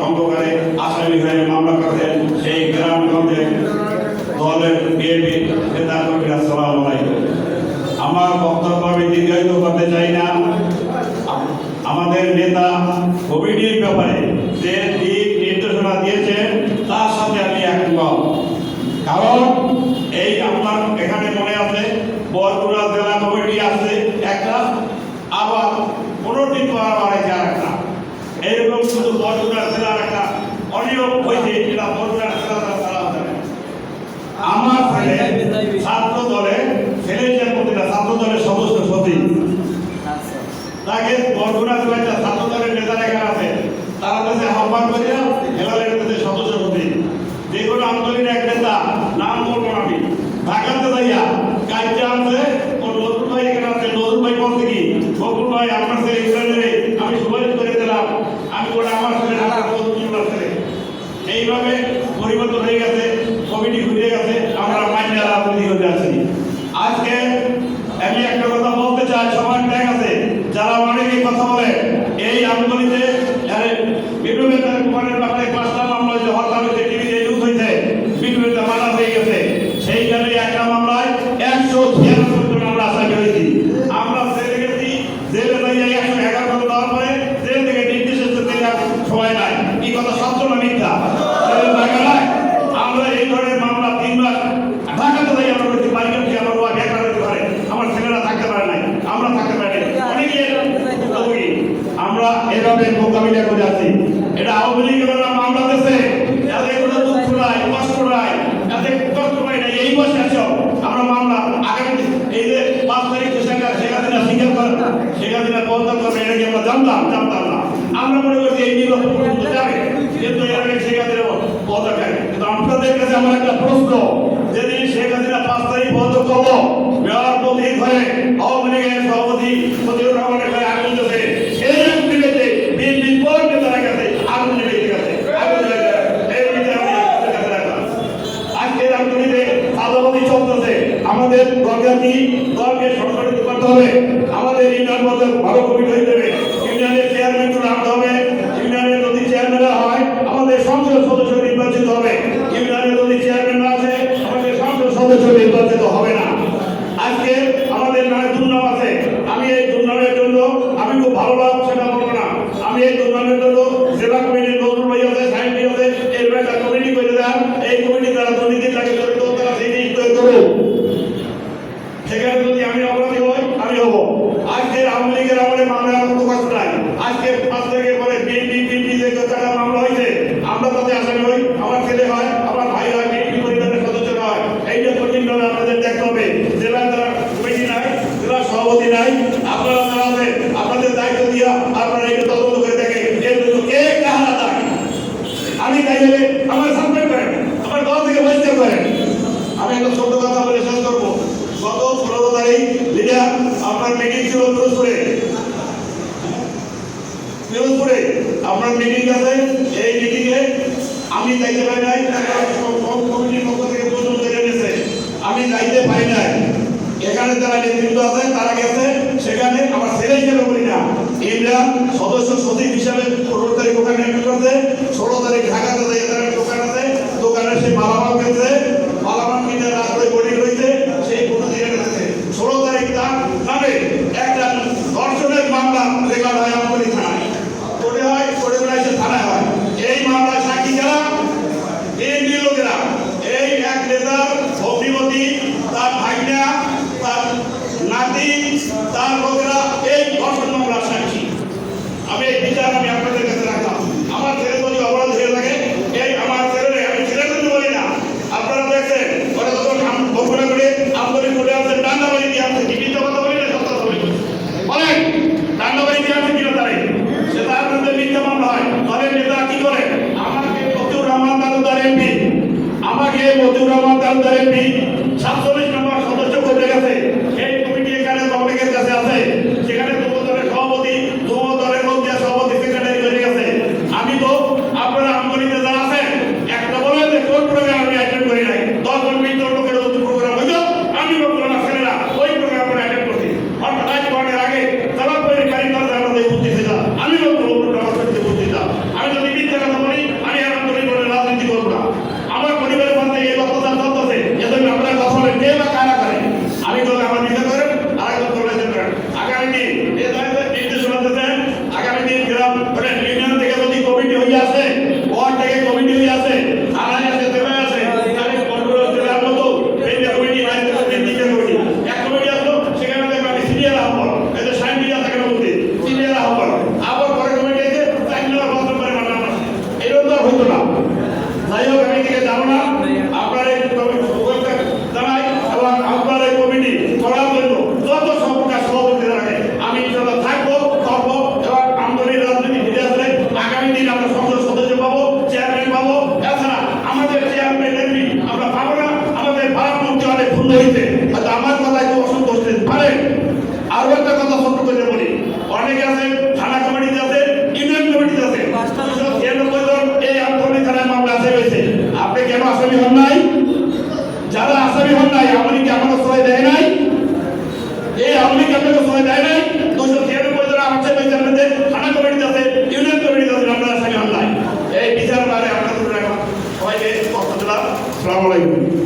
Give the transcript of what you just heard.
ভঙ্গকারে আসামি হয়ে মামলা করেছেন সেই গ্রামগঞ্জে দলের বিএনপি নেতা কর্মীরা সালাম আমার বক্তব্য আমি দীর্ঘায়িত করতে চাই না। আমাদের নেতা কোভিডের ব্যাপারে যে দিক নির্দেশনা দিয়েছেন, তার সাথে আমি একমত। কারণ এই আমার এখানে মনে আছে বরগুড়া জেলা কমিটি আছে একটা আবার পনেরোটি পাড়া বাড়াইছে আর একটা এইরকম শুধু বরগুড়া জেলার একটা অনিয়ম হয়েছে এটা বরগুড়া জেলা তারা আমার ছেলে ছাত্র দলে ছেলে যে প্রতিটা ছাত্র দলের সদস্য সচিব, তাকে বরগুনা জেলায় ছাত্র দলের নেতারা এখানে আছে। তারা কাছে আহ্বান করে হেলালের কাছে সদস্য হতে যে কোনো আন্দোলনের এক নেতা নাম বলব আমি। ঢাকাতে যাইয়া কাজে আছে ও নজরুল ভাই এখানে আছে নজরুল ভাই বলতে কি? বকুল ভাই আমার ছেলে ইসরায়েলের আমি সুপারিশ করে দিলাম আমি বলে আমার ছেলে ঢাকা নজরুল ছেলে এইভাবে পরিবর্তন হয়ে গেছে, কমিটি ঘুরে গেছে, আমরা মাইনে রাজনীতি হতে আছি। আজকে আমি একটা কথা বলতে চাই, সবার ট্যাগ আছে। যারা অনেকে কথা বলে, এই আন্দোলনে বিভিন্ন ব্যাপারে পাঁচটা মামলা হয়েছে হরতাল হয়েছে টিভিতে নিউজ হয়েছে বিভিন্ন মামলা হয়ে গেছে সেইখানে একটা মামলায় একশো ছিয়ানব্বই জন আমরা আসামি হয়েছি আমরা জেলে গেছি জেলে যাই একশো এগারো জন দেওয়ার পরে জেল থেকে নির্দেশ এসেছে দেওয়ার সময় নাই এই কথা সত্য না মিথ্যা জেলে থাকা নাই? আমরা এই ধরনের মামলা তিন মাস ঢাকাতে যাই আমরা করছি বাড়িতে কি আমার ওয়া বেকার হতে পারে আমার ছেলেরা থাকতে পারে নাই আমরা থাকতে পারি নাই। অনেকে ভুক্তভোগী। আমরা এভাবে মোকাবিলা করে আছি এটা আওয়ামী লীগের মামলা দিয়েছে এতে কোনো দুঃখ নাই কষ্ট নাই এতে কষ্ট নাই না এই বসে আছো আমরা মামলা আগামী এই যে পাঁচ তারিখ সেখানে সেখানে স্বীকার করে সেখানে বন্ধ করবে, এটা কি আমরা জানতাম? জানতাম না। আমরা মনে করছি এই নির্বাচন যাবে, কিন্তু এর আগে সেখানে বন্ধ কিন্তু আপনাদের কাছে আমার একটা প্রশ্ন, যেদিন শেখ হাসিনা পাঁচ তারিখ বন্ধ করব, মেয়র প্রতীক হয়ে আওয়ামী লীগের সভাপতি ফজলুর রহমানের ঘরে আগুন চলতেছে। আমাদের দরকারি দলকে সংগঠিত করতে হবে। আমাদের ইউনিয়ন মধ্যে ভালো কমিটি হয়ে যাবে ইউনিয়নের চেয়ারম্যানগুলো আনতে হবে। ইউনিয়নের যদি চেয়ারম্যান হয়, আমাদের সংসদ সদস্য নির্বাচিত হবে। ইউনিয়নের যদি চেয়ারম্যান না আছে, আমাদের সংসদ সদস্য নির্বাচিত হবে না। আজকে আমাদের নামে দুর্নাম আছে। আমি এই দুর্নামের জন্য আমি খুব ভালো লাভ, সেটা বলব না। আমি এই দুর্নামের জন্য জেলা কমিটির নজরুল ভাই আছে ভাই আছে, এর একটা কমিটি করে দেন। এই কমিটি যারা দুর্নীতির লাগে জড়িত তারা সেই জিনিস তৈরি করুক সেখানে যদি আমি অপরাধী হই আমি হব আজকে আওয়ামী লীগের আমলে মামলা কোনো কষ্ট নাই আজকে পাঁচ তারিখের পরে বিএনপি বিএনপি যে যারা মামলা হয়েছে আমরা তাতে আসামি হই আমার ছেলে হয় আমার ভাই হয় বিএনপি পরিবারের সদস্য হয় এইটা কঠিনভাবে আপনাদের দেখতে হবে জেলায় যারা কমিটি নাই জেলা সভাপতি নাই আপনারা যারা আছেন আপনাদের দায়িত্ব দিয়া আপনারা এটা তদন্ত করে দেখেন এর জন্য কে কাহারা দায় আমি তাই বলে আমার সাবমিট করেন আমার দল থেকে বহিষ্কার করেন আমি একটা ছোট কথা বলে শেষ করব গত পনেরো তারিখ লিডার আপনার মিটিং ছিল পিরোজপুরে পিরোজপুরে আপনার মিটিং আছে, এই মিটিংয়ে আমি যাইতে পারি নাই কমিটির পক্ষ থেকে প্রচুর জেনে নিয়েছে। আমি যাইতে পারি নাই। এখানে যারা নেতৃত্ব আছে, তারা গেছে, সেখানে আমার ছেলে হিসেবে বলি না। ইমরান সদস্য সচিব হিসাবে পনেরো তারিখ ওখানে করছে ষোলো তারিখ ঢাকাতে যাই, এখানে দোকান আছে দোকানে সে মালামাল কিনছে মালামাল কিনে রাত্রে বডি রয়েছে সেই ফটো দিয়ে রেখেছে ষোলো তারিখ তার নামে একটা ধর্ষণের মামলা রেকর্ড হয় আমলি থানায় কোর্টে হয় কোর্টে বেড়ায় সে থানায় হয় এই মামলায় সাক্ষী যারা বিএনপি লোকেরা এই এক নেতার ভগ্নিপতি তার ভাইনা তার নাতি তার লোকেরা এই ধর্ষণ মামলার সাক্ষী আমি এই বিচার আমি আপনাদের কাছে রাখলাম আমার ছেলে যদি অপরাধ হয়ে থাকে এই আমার ছেলে আমি ছেলে কিন্তু বলি না আপনারা দেখছেন ওরা যখন ঘোষণা করে আন্দোলন করে আছে ডান্ডাবাড়ি দিয়ে আছে কি মিথ্যা কথা বলি না সত্য কথা বলি বলেন ডান্ডাবাড়ি দিয়ে আছে কিনা তারে সে তার মধ্যে মিথ্যা মামলা হয় দলের নেতা কি করে আমাকে মতিউর রহমান তালুকদার এমপি আমাকে রহমান তালুকদার সাতচল্লিশ নম্বর সদস্য করতে গেছে এই কমিটি এখানে কমিটির কাছে আছে সেখানে যুব দলের সভাপতি যুব দলের মধ্যে সভাপতি সেক্রেটারি হয়ে গেছে আমি তো আপনারা আন্দোলনে যারা আছেন একটা বলেন যে কোন প্রোগ্রাম আমি অ্যাটেন্ড করি নাই দশ জন মিনিট লোকের যদি প্রোগ্রাম হইতো আমি বলব না ছেলেরা ওই প্রোগ্রাম আমরা অ্যাটেন্ড করছি অর্থাৎ আজ পয়েন্টের আগে তারা তৈরি কারিগর আমাদের বুদ্ধি আমি বলব প্রোগ্রাম করতে বুদ্ধি আমি যদি মিথ্যা কথা সময় দেয় নাই এই আওয়ামী লীগ আপনাকে সময় দেয় নাই দুশো ছিয়ানব্বই জন আমার সাথে মধ্যে থানা কমিটি আছে ইউনিয়ন কমিটি আছে আপনারা সঙ্গে অন্যায় এই বিচার বারে আপনাদের সবাইকে কথা দিলাম আসসালামু আলাইকুম